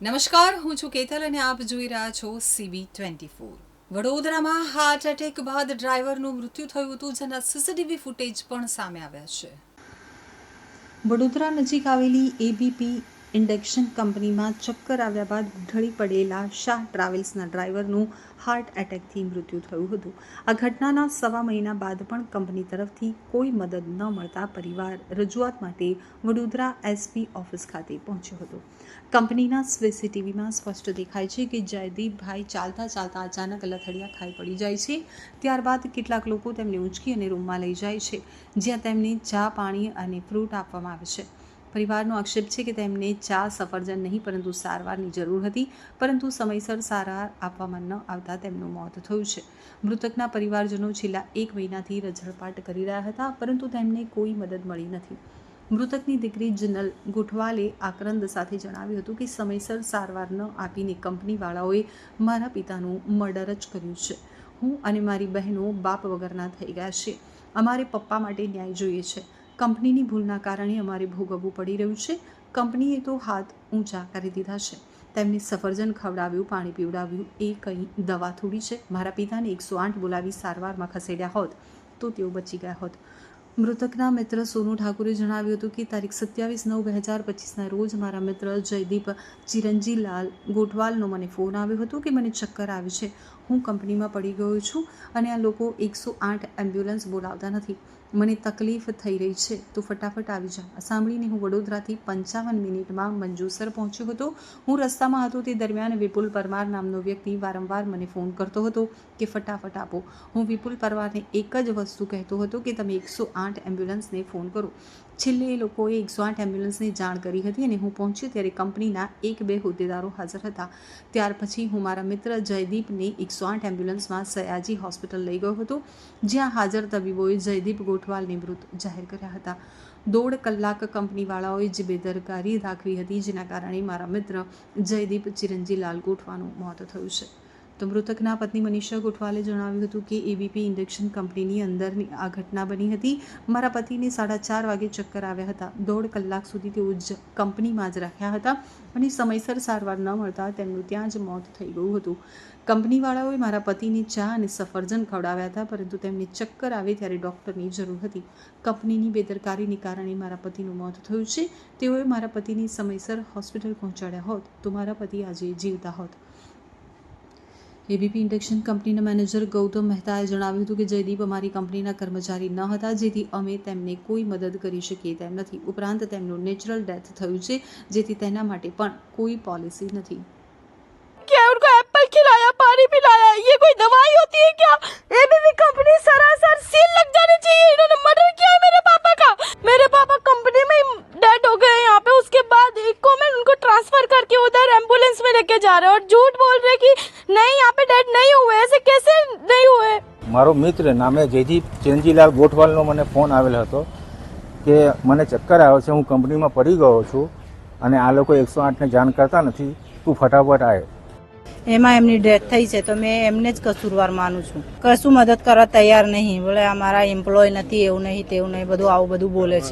નમસ્કાર, હું છું કેતલ અને આપ જોઈ રહ્યા છો સીબી ટ્વેન્ટી ફોર વડોદરામાં હાર્ટ એટેક બાદ ડ્રાઈવરનું મૃત્યુ થયું હતું, જેના સીસીટીવી ફૂટેજ પણ સામે આવ્યા છે. વડોદરા નજીક આવેલી એબીપી ઇન્ડક્શન કંપનીમાં ચક્કર આવ્યા બાદ ઢળી પડેલા શાહ ટ્રાવેલ્સના ડ્રાઈવરનું હાર્ટ એટેકથી મૃત્યુ થયું હતું. આ ઘટનાના સવા મહિના બાદ પણ કંપની તરફથી કોઈ મદદ ન મળતા પરિવાર રજૂઆત માટે વડોદરા એસપી ઓફિસ ખાતે પહોંચ્યો હતો. કંપનીના સીસીટીવીમાં સ્પષ્ટ દેખાય છે કે જયદીપભાઈ ચાલતા ચાલતા અચાનક લથડિયા ખાઈ પડી જાય છે. ત્યારબાદ કેટલાક લોકો તેમને ઉંચકી અને રૂમમાં લઈ જાય છે, જ્યાં તેમને ચા, પાણી અને ફ્રૂટ આપવામાં આવે છે. પરિવારનો આક્ષેપ છે કે તેમને ચા સફરજન નહીં, પરંતુ સારવારની જરૂર હતી, પરંતુ સમયસર સારવાર આપવામાં ન આવતા તેમનું મોત થયું છે. મૃતકના પરિવારજનો છેલ્લા એક મહિનાથી રઝળપાટ કરી રહ્યા હતા, પરંતુ તેમને કોઈ મદદ મળી નથી. મૃતકની દીકરી જનલ ગોઠવાલે આક્રંદ સાથે જણાવ્યું હતું કે સમયસર સારવાર ન આપીને કંપનીવાળાઓએ મારા પિતાનું મર્ડર જ કર્યું છે. હું અને મારી બહેનો બાપ વગરના થઈ ગયા છે અમારે પપ્પા માટે ન્યાય જોઈએ છે. કંપનીની ભૂલના કારણે અમારે ભોગવવું પડી રહ્યું છે. કંપનીએ તો હાથ ઊંચા કરી દીધા છે. તેમને સફરજન ખવડાવ્યું, પાણી પીવડાવ્યું, એ કંઈ દવા થોડી છે. મારા પિતાને એકસો આઠ બોલાવી સારવારમાં ખસેડ્યા હોત તો તેઓ બચી ગયા હોત. મૃતકના મિત્ર સોનુ ઠાકુરે જણાવ્યું હતું કે તારીખ સત્યાવીસ નવ બે હજાર પચીસના રોજ મારા મિત્ર જયદીપ ચિરંજીલાલ ગોઠવાલનો મને ફોન આવ્યો હતો કે મને ચક્કર આવે છે. હું કંપનીમાં પડી ગયો છું અને આ લોકો એકસો આઠ એમ્બ્યુલન્સ બોલાવતા નથી. મને તકલીફ થઈ રહી છે, તો ફટાફટ આવી જા. સાંભળીને હું વડોદરાથી પંચાવન મિનિટમાં મંજુસર પહોંચ્યો હતો. હું રસ્તામાં હતો તે દરમિયાન વિપુલ પરમાર નામનો વ્યક્તિ વારંવાર મને ફોન કરતો હતો કે ફટાફટ આપો. હું વિપુલ પરમારને એક જ વસ્તુ કહેતો હતો કે તમે એકસો આઠ એમ્બ્યુલન્સને ફોન કરો. છેલ્લે એ લોકોએ એકસો આઠ એમ્બ્યુલન્સની જાણ કરી હતી અને હું પહોંચ્યો ત્યારે કંપનીના એક બે હોદ્દેદારો હાજર હતા. ત્યાર પછી હું મારા મિત્ર જયદીપને એકસો આઠ એમ્બ્યુલન્સમાં સયાજી હોસ્પિટલ લઈ ગયો હતો. જ્યાં હાજર તબીબોએ જયદીપ ગોઠવાલને નિવૃત્ત જાહેર કર્યા હતા. દોઢ કલાક કંપનીવાળાઓએ જે બેદરકારી દાખવી હતી, જેના કારણે મારા મિત્ર જયદીપ ચિરંજીલાલ ગોઠવાનું મોત થયું છે. તો મૃતકના પત્ની મનીષા ગોઠવાલે જણાવ્યું હતું કે એબીપી ઇન્ડક્શન કંપનીની અંદરની આ ઘટના બની હતી. મારા પતિને સાડા ચાર વાગે ચક્કર આવ્યા હતા. દોઢ કલાક સુધી તેઓ જ કંપનીમાં જ રાખ્યા હતા અને સમયસર સારવાર ન મળતા તેમનું ત્યાં જ મોત થઈ ગયું હતું. કંપનીવાળાઓએ મારા પતિને ચા અને સફરજન ખવડાવ્યા હતા, પરંતુ તેમને ચક્કર આવે ત્યારે ડૉક્ટરની જરૂર હતી. કંપનીની બેદરકારીને કારણે મારા પતિનું મોત થયું છે. તેઓએ મારા પતિને સમયસર હોસ્પિટલ પહોંચાડ્યા હોત તો મારા પતિ આજે જીવતા હોત. એબીપી ઇન્ડક્શન કંપનીના મેનેજર ગૌતમ મહેતાએ જણાવ્યું હતું કે જયદીપ અમારી કંપનીના કર્મચારી ન હતા જેથી અમે તેમને કોઈ મદદ કરી શકીએ તેમ નથી ઉપરાંત તેમનું નેચરલ ડેથ થયું છે જેથી તેના માટે પણ કોઈ પોલિસી નથી क्या उनको एप्पल खिलाया पानी पिलाया ये कोई दवाई होती है क्या एबीबी कंपनी सरासर सील लग जानी चाहिए इन्होंने मर्डर किया है मेरे पापा का मेरे पापा कंपनी में डेड हो गए हैं यहाँ पे उसके बाद इको में उनको ट्रांसफर करके उधर एम्बुलेंस में लेके जा रहे हैं और झूठ बोल रहे कैसे नहीं हुए મારો મિત્ર નામે જયદીપ ચિરંજીલાલ ગોઠવાલનો મને ફોન આવેલો હતો કે મને ચક્કર આવે છે હું કંપનીમાં પડી ગયો છું અને આ લોકો એકસો આઠને જાણ કરતા નથી તું ફટાફટ આય એમાં એમની ડેથ થઈ છે તો મેં એમને જ કસૂરવાર માનું છું કશું મદદ કરવા તૈયાર નહીં બોલે અમારા એમ્પ્લોય નથી એવું નહીં તેવું નહીં બધું આવું બધું બોલે છે